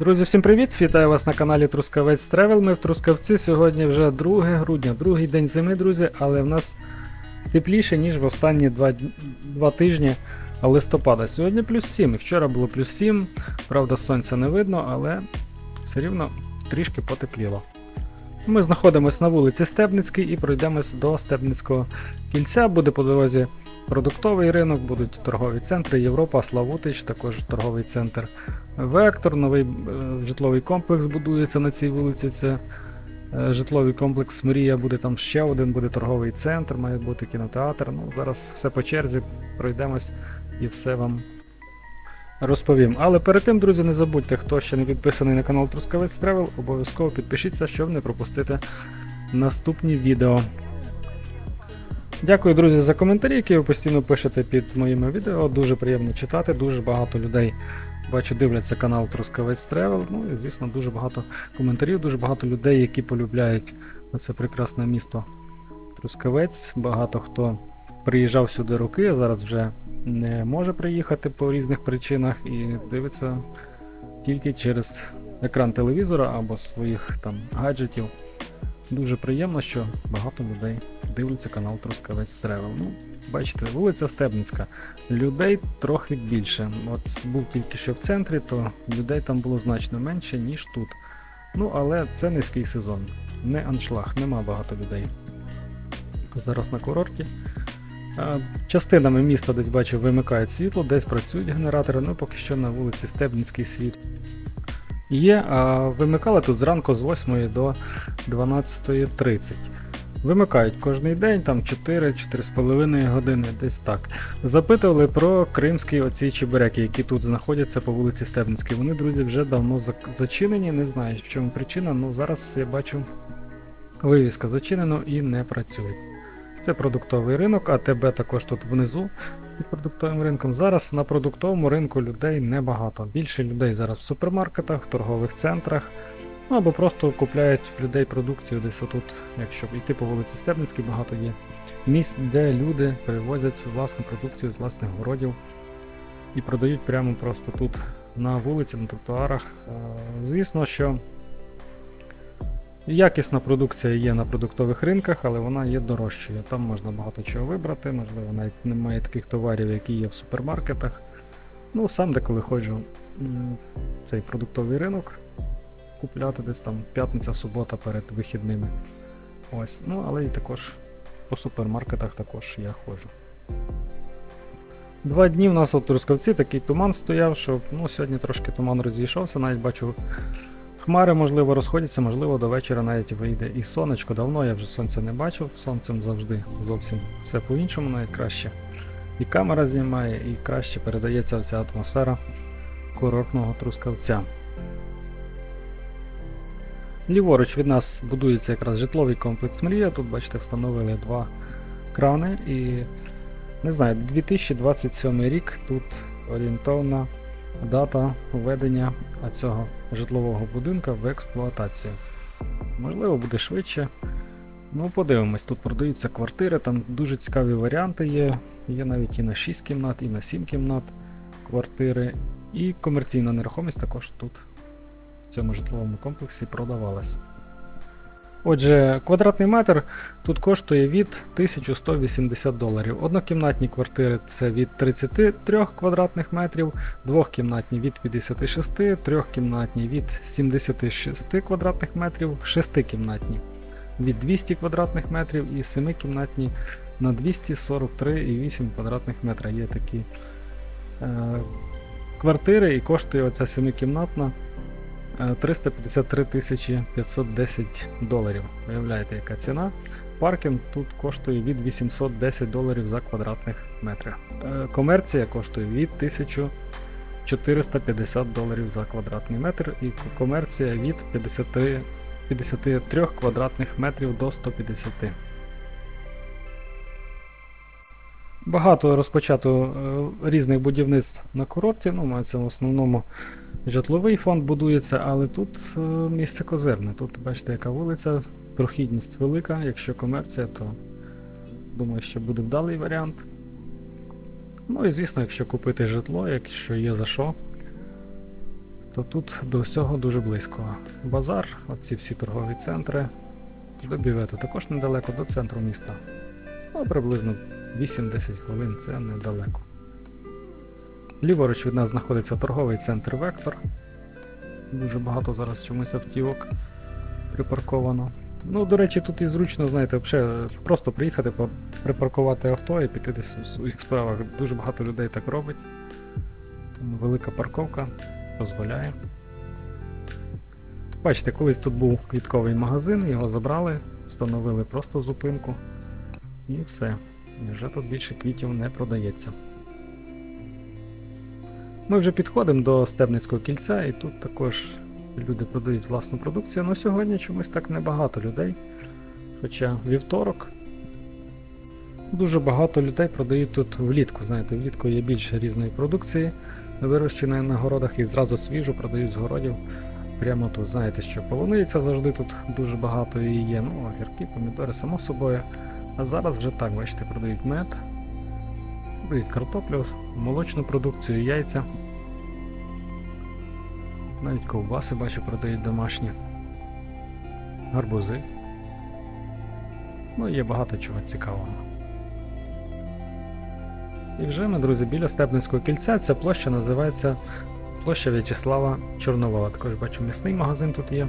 Друзі, всім привіт! Вітаю вас на каналі Трускавець Тревел. Ми в Трускавці сьогодні вже 2 грудня, другий день зими, друзі, але в нас тепліше, ніж в останні два, дн- два тижні листопада. Сьогодні плюс 7. Вчора було плюс 7. Правда, сонця не видно, але все рівно трішки потепліло. Ми знаходимося на вулиці Стебницькій і пройдемось до Стебницького кільця. Буде по дорозі продуктовий ринок, будуть торгові центри, Європа, Славутич, також торговий центр Вектор, новий е, житловий комплекс будується на цій вулиці. Це е, житловий комплекс Мрія, буде там ще один, буде торговий центр, має бути кінотеатр. Ну, зараз все по черзі, пройдемось і все вам розповім. Але перед тим, друзі, не забудьте, хто ще не підписаний на канал Трускавець Тревел, обов'язково підпишіться, щоб не пропустити наступні відео. Дякую, друзі, за коментарі, які ви постійно пишете під моїми відео. Дуже приємно читати, дуже багато людей бачу, дивляться канал Трускавець Тревел. Ну і звісно, дуже багато коментарів, дуже багато людей, які полюбляють це прекрасне місто Трускавець. Багато хто приїжджав сюди роки, а зараз вже не може приїхати по різних причинах і дивиться тільки через екран телевізора або своїх там гаджетів. Дуже приємно, що багато людей дивляться канал Трускавець Тревел. Ну, бачите, вулиця Стебницька. Людей трохи більше. От був тільки що в центрі, то людей там було значно менше, ніж тут. Ну, але це низький сезон. Не аншлаг, нема багато людей. Зараз на курорті. Частинами міста десь бачу вимикають світло, десь працюють генератори, ну поки що на вулиці Стебницький світ є. А вимикали тут зранку з 8 до 12.30. Вимикають кожний день, там 4-4,5 години, десь так. Запитували про кримські оці чебуреки, які тут знаходяться по вулиці Стебницькій. Вони, друзі, вже давно зачинені, не знаю, в чому причина, але зараз я бачу вивіска зачинено і не працює. Це продуктовий ринок, а АТБ також тут внизу під продуктовим ринком. Зараз на продуктовому ринку людей небагато. Більше людей зараз в супермаркетах, в торгових центрах. Ну або просто купляють людей продукцію десь отут, якщо йти по вулиці Стебницькій, багато є місць, де люди привозять власну продукцію з власних городів і продають прямо просто тут на вулиці, на тротуарах. Е, Звісно, що якісна продукція є на продуктових ринках, але вона є дорожчою. Там можна багато чого вибрати, можливо, навіть немає таких товарів, які є в супермаркетах. Ну, сам деколи ходжу цей продуктовий ринок купляти десь там п'ятниця, субота перед вихідними. Ось. Ну, але і також по супермаркетах також я ходжу. Два дні в нас от Трускавці такий туман стояв, що ну, сьогодні трошки туман розійшовся, навіть бачу. Хмари, можливо, розходяться, можливо, до вечора навіть вийде і сонечко. Давно я вже сонця не бачив, сонцем завжди зовсім все по-іншому, навіть краще. І камера знімає, і краще передається вся атмосфера курортного трускавця. Ліворуч від нас будується якраз житловий комплекс Мрія. Тут, бачите, встановили два крани і не знаю, 2027 рік тут орієнтовна дата введення цього житлового будинка в експлуатацію. Можливо, буде швидше. Ну, подивимось, тут продаються квартири, там дуже цікаві варіанти є. Є навіть і на 6 кімнат, і на 7 кімнат квартири. І комерційна нерухомість також тут в цьому житловому комплексі продавалась. Отже, квадратний метр тут коштує від 1180 доларів. Однокімнатні квартири це від 33 квадратних метрів, двохкімнатні від 56, трьохкімнатні від 76 квадратних метрів, шестикімнатні від 200 квадратних метрів і семикімнатні на 243,8 квадратних метра. Є такі е, квартири і коштує оця семикімнатна 353 тисячі 510 доларів. Уявляєте, яка ціна? Паркінг тут коштує від 810 доларів за квадратних метр. Е, Комерція коштує від 1450 доларів за квадратний метр і комерція від 53, 53 квадратних метрів до 150. Багато розпочато е, різних будівництв на курорті, ну, мається в основному житловий фонд будується, але тут е, місце козирне. Тут бачите, яка вулиця, прохідність велика. Якщо комерція, то думаю, що буде вдалий варіант. Ну і звісно, якщо купити житло, якщо є за що, то тут до всього дуже близько. Базар, оці всі торгові центри. До бювету також недалеко, до центру міста. Ну, приблизно 8-10 хвилин це недалеко. Ліворуч від нас знаходиться торговий центр Вектор. Дуже багато зараз чомусь автівок припарковано. Ну, до речі, тут і зручно, знаєте, взагалі просто приїхати, припаркувати авто і піти десь у своїх справах. Дуже багато людей так робить. Велика парковка дозволяє. Бачите, колись тут був квітковий магазин, його забрали, встановили просто зупинку. І все. Вже тут більше квітів не продається. Ми вже підходимо до Стебницького кільця, і тут також люди продають власну продукцію. але сьогодні чомусь так небагато людей. Хоча вівторок дуже багато людей продають тут влітку. Знаєте, влітку є більше різної продукції, вирощеної на городах і зразу свіжу продають з городів. Прямо тут, знаєте, що полуниця завжди тут дуже багато її є. Ну, огірки, помідори, само собою. А зараз вже так, бачите, продають мед, продають картоплю, молочну продукцію, яйця. Навіть ковбаси, бачу, продають домашні. Гарбузи. Ну, є багато чого цікавого. І вже ми, друзі, біля Степницького кільця. Ця площа називається площа В'ячеслава Чорновола. Також бачу, м'ясний магазин тут є.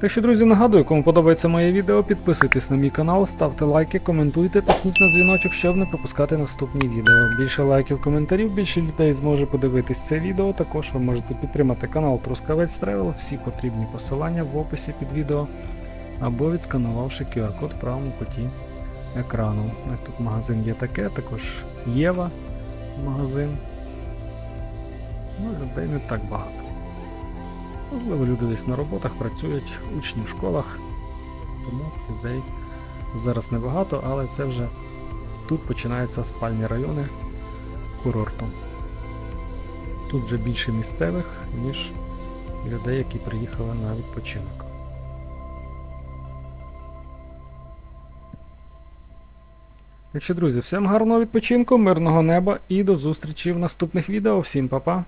Так що, друзі, нагадую, кому подобається моє відео, підписуйтесь на мій канал, ставте лайки, коментуйте, тисніть на дзвіночок, щоб не пропускати наступні відео. Більше лайків, коментарів, більше людей зможе подивитись це відео. Також ви можете підтримати канал Трускавець Тревел, всі потрібні посилання в описі під відео, або відсканувавши QR-код в правому куті екрану. Ось тут магазин є таке, також Єва магазин. Ну, людей не так багато. Можливо, люди десь на роботах працюють, учні в школах, тому людей зараз небагато, але це вже тут починаються спальні райони курорту. Тут вже більше місцевих, ніж людей, які приїхали на відпочинок. Так що, друзі, всім гарного відпочинку, мирного неба і до зустрічі в наступних відео. Всім па-па!